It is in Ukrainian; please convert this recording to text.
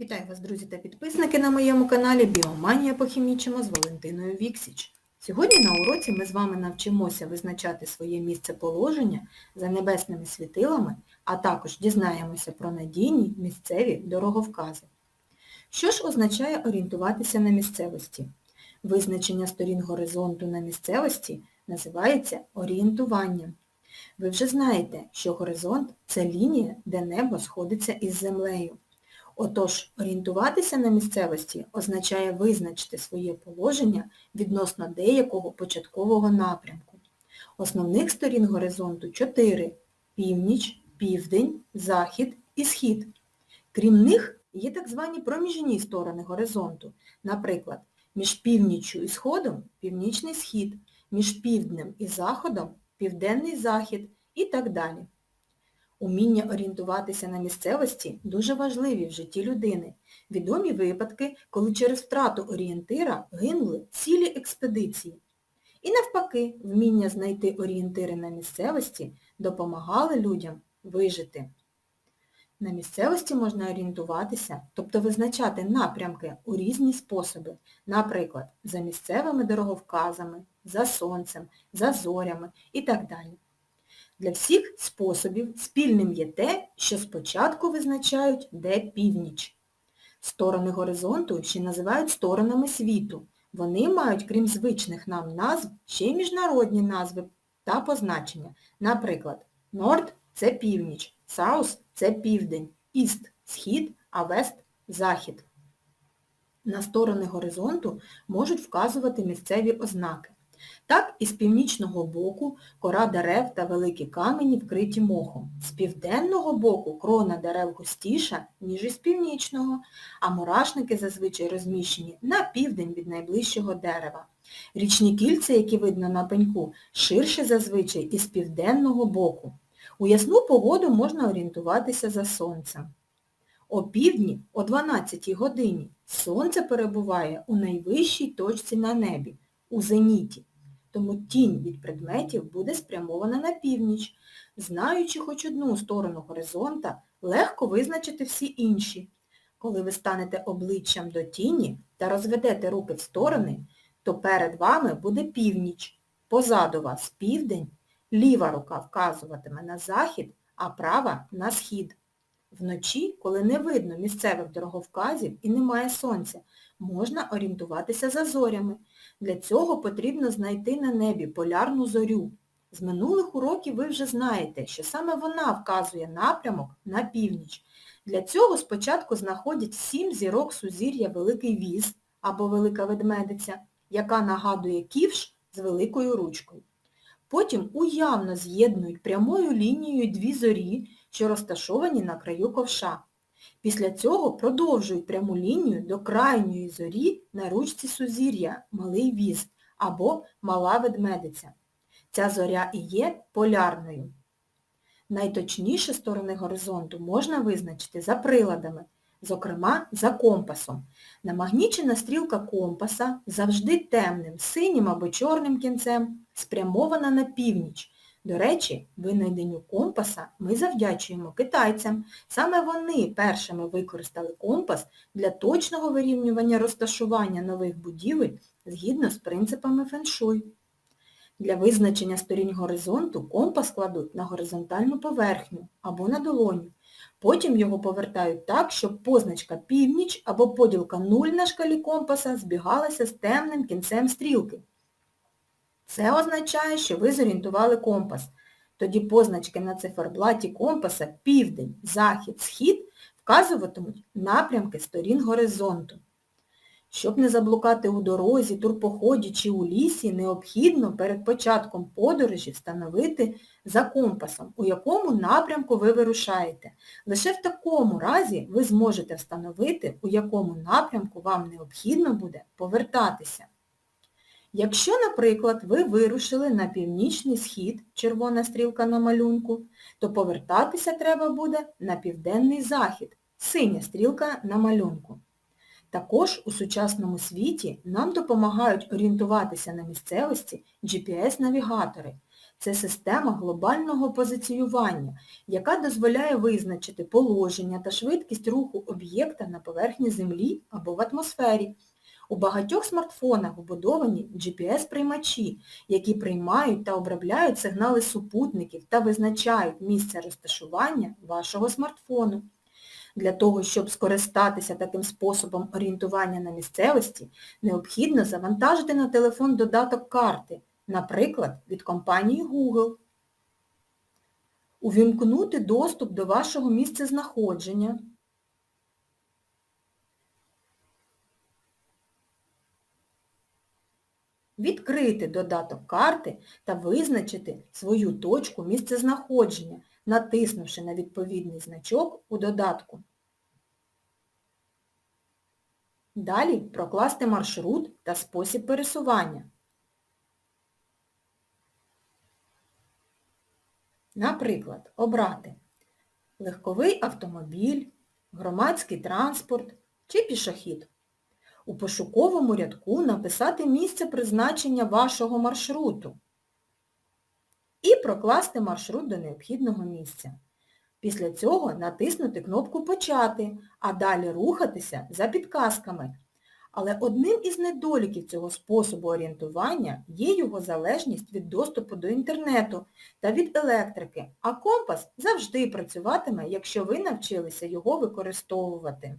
Вітаю вас, друзі та підписники на моєму каналі Біоманія похімічимо з Валентиною Віксіч. Сьогодні на уроці ми з вами навчимося визначати своє місце положення за небесними світилами, а також дізнаємося про надійні місцеві дороговкази. Що ж означає орієнтуватися на місцевості? Визначення сторін горизонту на місцевості називається орієнтуванням. Ви вже знаєте, що горизонт – це лінія, де небо сходиться із землею. Отож, орієнтуватися на місцевості означає визначити своє положення відносно деякого початкового напрямку. Основних сторін горизонту чотири – північ, південь, захід і схід. Крім них, є так звані проміжні сторони горизонту. Наприклад, між північчю і сходом – північний схід, між півднем і заходом – південний захід і так далі. Уміння орієнтуватися на місцевості дуже важливі в житті людини. Відомі випадки, коли через втрату орієнтира гинули цілі експедиції. І навпаки, вміння знайти орієнтири на місцевості допомагали людям вижити. На місцевості можна орієнтуватися, тобто визначати напрямки у різні способи, наприклад, за місцевими дороговказами, за сонцем, за зорями і так далі. Для всіх способів спільним є те, що спочатку визначають, де північ. Сторони горизонту ще називають сторонами світу. Вони мають, крім звичних нам назв, ще й міжнародні назви та позначення. Наприклад, Норд – це північ, Саус – це південь, Іст – схід, а Вест – захід. На сторони горизонту можуть вказувати місцеві ознаки. Так, із північного боку кора дерев та великі камені вкриті мохом. З південного боку крона дерев густіша, ніж із північного, а мурашники зазвичай розміщені на південь від найближчого дерева. Річні кільця, які видно на пеньку, ширше зазвичай із південного боку. У ясну погоду можна орієнтуватися за сонцем. О півдні, о 12 годині, сонце перебуває у найвищій точці на небі, у зеніті тому тінь від предметів буде спрямована на північ. Знаючи хоч одну сторону горизонта, легко визначити всі інші. Коли ви станете обличчям до тіні та розведете руки в сторони, то перед вами буде північ, позаду вас південь, ліва рука вказуватиме на захід, а права на схід. Вночі, коли не видно місцевих дороговказів і немає сонця, можна орієнтуватися за зорями. Для цього потрібно знайти на небі полярну зорю. З минулих уроків ви вже знаєте, що саме вона вказує напрямок на північ. Для цього спочатку знаходять сім зірок сузір'я Великий Віз або Велика Ведмедиця, яка нагадує ківш з великою ручкою. Потім уявно з'єднують прямою лінією дві зорі, що розташовані на краю ковша. Після цього продовжують пряму лінію до крайньої зорі на ручці сузір'я Малий Віз або Мала Ведмедиця. Ця зоря і є полярною. Найточніші сторони горизонту можна визначити за приладами, зокрема за компасом. Намагнічена стрілка компаса завжди темним, синім або чорним кінцем спрямована на північ. До речі, винайденню компаса ми завдячуємо китайцям. Саме вони першими використали компас для точного вирівнювання розташування нових будівель згідно з принципами феншуй. Для визначення сторін горизонту компас кладуть на горизонтальну поверхню або на долоню. Потім його повертають так, щоб позначка північ або поділка 0 на шкалі компаса збігалася з темним кінцем стрілки. Це означає, що ви зорієнтували компас. Тоді позначки на циферблаті компаса південь, захід, схід вказуватимуть напрямки сторін горизонту. Щоб не заблукати у дорозі, турпоході чи у лісі, необхідно перед початком подорожі встановити за компасом, у якому напрямку ви вирушаєте. Лише в такому разі ви зможете встановити, у якому напрямку вам необхідно буде повертатися. Якщо, наприклад, ви вирушили на північний схід, червона стрілка на малюнку, то повертатися треба буде на південний захід, синя стрілка на малюнку. Також у сучасному світі нам допомагають орієнтуватися на місцевості GPS-навігатори. Це система глобального позиціювання, яка дозволяє визначити положення та швидкість руху об'єкта на поверхні Землі або в атмосфері. У багатьох смартфонах вбудовані GPS-приймачі, які приймають та обробляють сигнали супутників та визначають місце розташування вашого смартфону. Для того, щоб скористатися таким способом орієнтування на місцевості, необхідно завантажити на телефон додаток карти, наприклад, від компанії Google. Увімкнути доступ до вашого місцезнаходження. Відкрити додаток карти та визначити свою точку місцезнаходження, натиснувши на відповідний значок у додатку. Далі прокласти маршрут та спосіб пересування. Наприклад, обрати легковий автомобіль, громадський транспорт чи пішохід. У пошуковому рядку написати місце призначення вашого маршруту і прокласти маршрут до необхідного місця. Після цього натиснути кнопку Почати, а далі рухатися за підказками. Але одним із недоліків цього способу орієнтування є його залежність від доступу до інтернету та від електрики, а компас завжди працюватиме, якщо ви навчилися його використовувати.